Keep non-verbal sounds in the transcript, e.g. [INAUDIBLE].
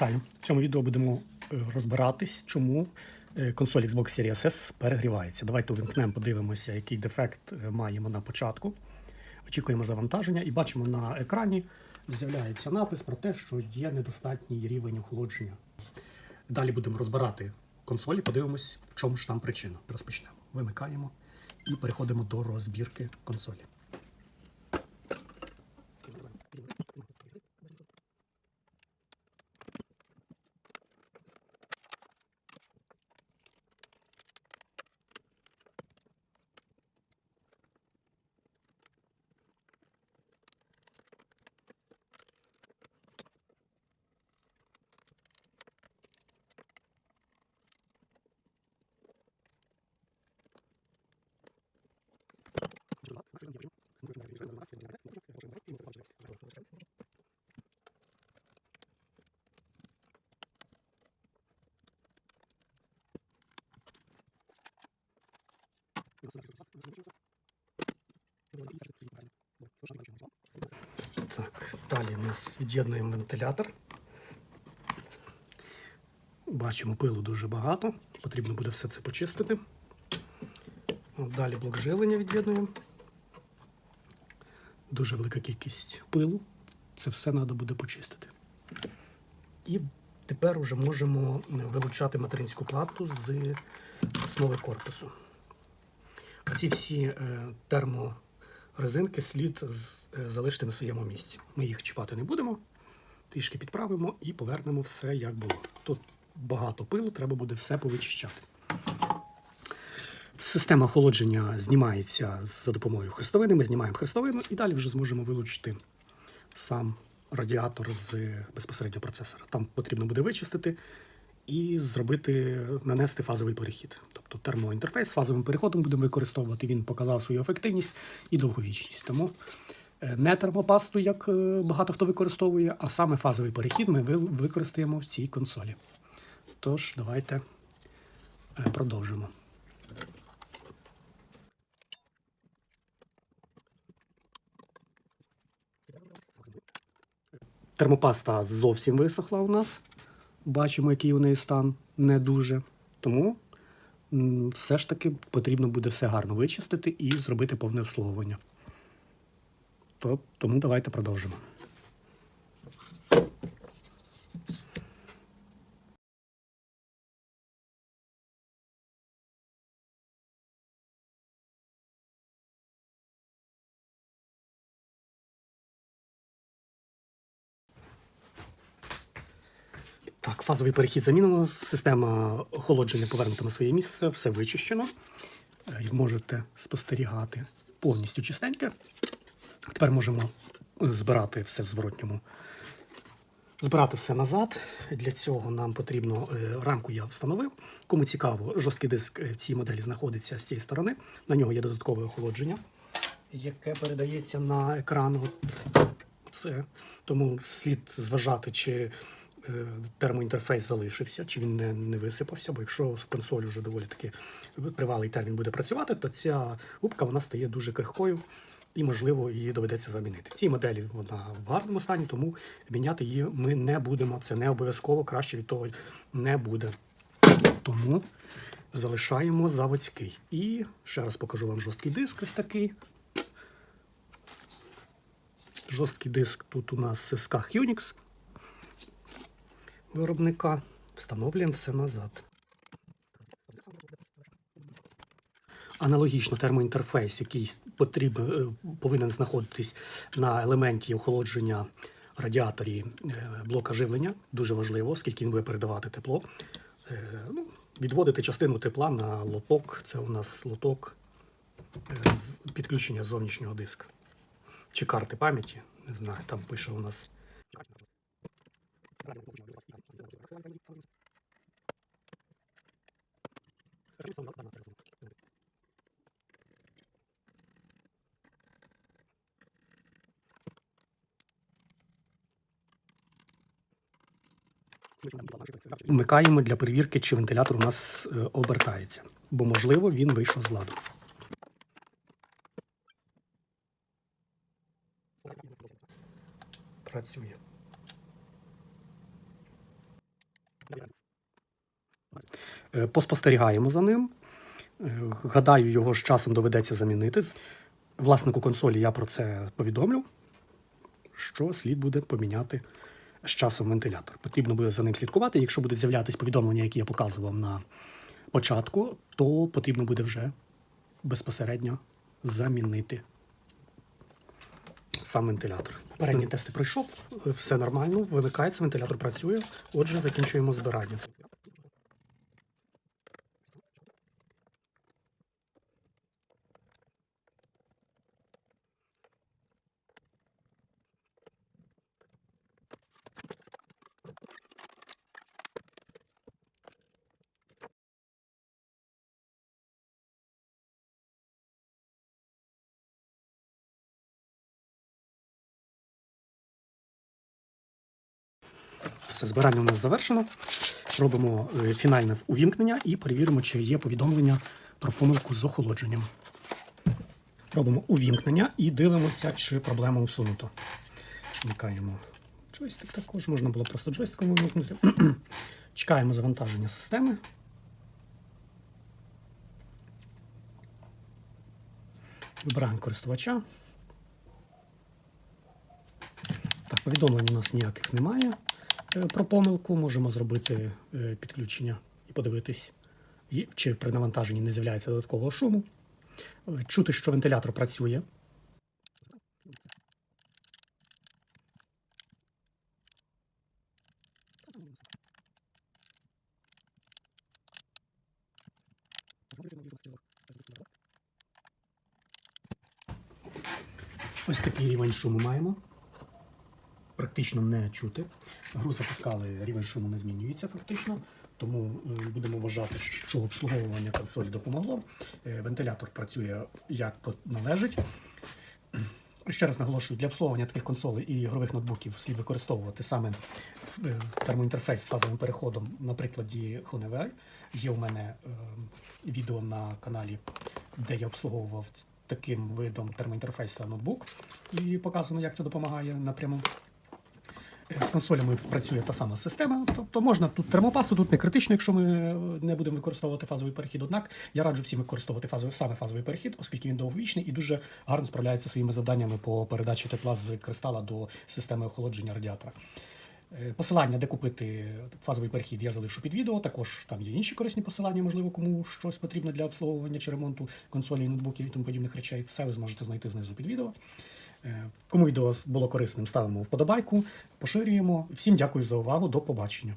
Вітаю! В цьому відео будемо е, розбиратись, чому е, консоль Xbox Series S перегрівається. Давайте увімкнемо, подивимося, який дефект е, маємо на початку. Очікуємо завантаження і бачимо на екрані з'являється напис про те, що є недостатній рівень охолодження. Далі будемо розбирати консолі, подивимось, в чому ж там причина. Розпочнемо. Вимикаємо і переходимо до розбірки консолі. Так, далі нас від'єднуємо вентилятор. Бачимо, пилу дуже багато. Потрібно буде все це почистити. Далі блок живлення від'єднуємо. Дуже велика кількість пилу. Це все треба буде почистити. І тепер вже можемо вилучати материнську плату з основи корпусу. Оці всі е, терморезинки слід е, залишити на своєму місці. Ми їх чіпати не будемо, трішки підправимо і повернемо все як було. Тут багато пилу, треба буде все повичищати. Система охолодження знімається за допомогою хрестовини. Ми знімаємо хрестовину і далі вже зможемо вилучити сам радіатор з безпосередньо процесора. Там потрібно буде вичистити і зробити, нанести фазовий перехід. Тобто термоінтерфейс з фазовим переходом будемо використовувати. Він показав свою ефективність і довговічність. Тому е, не термопасту, як е, багато хто використовує, а саме фазовий перехід ми використаємо в цій консолі. Тож, давайте е, продовжимо. Термопаста зовсім висохла у нас. Бачимо, який у неї стан не дуже. Тому все ж таки потрібно буде все гарно вичистити і зробити повне обслуговування. То, тому давайте продовжимо. Так, фазовий перехід замінено. Система охолодження повернута на своє місце, все вичищено. Е, можете спостерігати повністю чистеньке. Тепер можемо збирати все в зворотньому. Збирати все назад. Для цього нам потрібно е, рамку я встановив. Кому цікаво, жорсткий диск е, цієї моделі знаходиться з цієї сторони. На нього є додаткове охолодження, яке передається на екран. Це. Тому слід зважати, чи е, термоінтерфейс залишився, чи він не, не висипався. Бо якщо консоль вже доволі таки тривалий термін буде працювати, то ця губка вона стає дуже крихкою і, можливо, її доведеться замінити. Цій моделі вона в гарному стані, тому міняти її ми не будемо. Це не обов'язково, краще від того не буде. Тому залишаємо заводський. І ще раз покажу вам жорсткий диск ось такий. Жорсткий диск тут у нас SK Unix виробника. Встановлюємо все назад. Аналогічно термоінтерфейс, який потрібен, повинен знаходитись на елементі охолодження радіаторі е, блока живлення. Дуже важливо, оскільки він буде передавати тепло. Е, Ну, відводити частину тепла на лоток. Це у нас лоток е, підключення зовнішнього диска. Чи карти пам'яті. Не знаю, там пише у нас. Вмикаємо для перевірки, чи вентилятор у нас е, обертається, бо можливо він вийшов з ладу. Працює. Е, Поспостерігаємо за ним. Е, Гадаю, його з часом доведеться замінити. Власнику консолі я про це повідомлю, що слід буде поміняти з часом вентилятор. Потрібно буде за ним слідкувати. Якщо будуть з'являтися повідомлення, які я показував на початку, то потрібно буде вже безпосередньо замінити сам вентилятор. Попередні тести пройшов, е, все нормально, вимикається, вентилятор працює. Отже, закінчуємо збирання. Все, збирання у нас завершено. Робимо е, фінальне увімкнення і перевіримо, чи є повідомлення про помилку з охолодженням. Робимо увімкнення і дивимося, чи проблема усунута. Вмикаємо джойстик також, можна було просто джойстиком вимкнути. [CLEARS THROAT] Чекаємо завантаження системи. Вибираємо користувача. Так, повідомлень у нас ніяких немає про помилку. Можемо зробити е, підключення і подивитись, чи при навантаженні не з'являється додаткового шуму. Е, Чути, що вентилятор працює. Ось такий рівень шуму маємо. Практично не чути. Гру запускали, рівень шуму не змінюється фактично. Тому е, будемо вважати, що обслуговування консолі допомогло. Е, Вентилятор працює як належить. Ще раз наголошую, для обслуговування таких консолей і ігрових ноутбуків слід використовувати саме е, термоінтерфейс з фазовим переходом на прикладі Honeywell. Є у мене відео на каналі, де я обслуговував таким видом термоінтерфейса ноутбук і показано, як це допомагає напряму. З консолями працює та сама система, тобто можна тут термопасу, тут не критично, якщо ми е, не будемо використовувати фазовий перехід. Однак я раджу всім використовувати фазовий, саме фазовий перехід, оскільки він довговічний і дуже гарно справляється своїми завданнями по передачі тепла з кристала до системи охолодження радіатора. Е, Посилання, де купити фазовий перехід, я залишу під відео. Також там є інші корисні посилання, можливо, кому щось потрібно для обслуговування чи ремонту консолі, ноутбуків і тому подібних речей. Все ви зможете знайти знизу під відео. Е, Кому відео було корисним, ставимо вподобайку, поширюємо. Всім дякую за увагу. До побачення.